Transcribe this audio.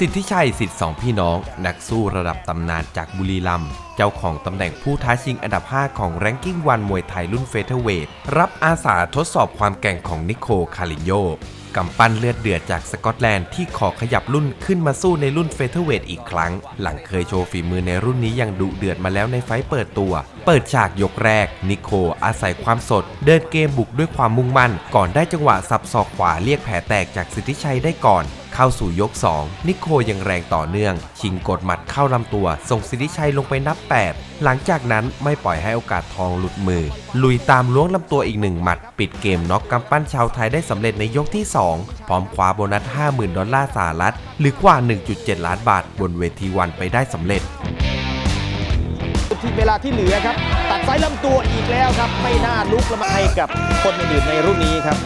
สิทธิชัยสิทธิ์สองพี่น้อง นักสู้ระดับตำนานจากบุรีรัมย์เจ้าของตำแหน่งผู้ท้าชิงอันดับ 5 ของแรงกิ้งวันมวยไทยรุ่นเฟเธอร์เวทรับอาสาทดสอบความแกร่งของนิโคคาริโยกำปั้นเลือดเดือดจากสกอตแลนด์ที่ขอขยับรุ่นขึ้นมาสู้ในรุ่นเฟเธอร์เวทอีกครั้ง หลังเคยโชว์ฝีมือในรุ่นนี้อย่างดุเดือดมาแล้วในไฟเปิดตัว เปิดฉากยกแรก นิโคอาศัยความสด เดินเกมบุกด้วยความมุ่งมั่น ก่อนได้จังหวะสับศอกขวาเรียกแผลแตกจากสิทธิชัยได้ก่อน เข้าสู่ยก 2 นิโคยังแรงต่อเนื่อง ชิงกดหมัดเข้าลำตัว ส่งสิทธิชัยลงไปนับ 8 หลังจากนั้นไม่ปล่อยให้โอกาสทองหลุดมือ ลุยตามล้วงลำตัวอีกหนึ่งหมัด ปิดเกมน็อกกำปั้นชาวไทยได้สำเร็จในยกที่ 2 พร้อมคว้าโบนัส 50,000 ดอลลาร์สหรัฐ หรือกว่า 1.7 ล้านบาท บนเวทีวันไปได้สำเร็จที่เวลาที่เหลือครับ ตัดไซส์ลำตัวอีกแล้วครับ ไม่น่าลุกล้วมาให้กับคนอื่นในรุ่นนี้ครับ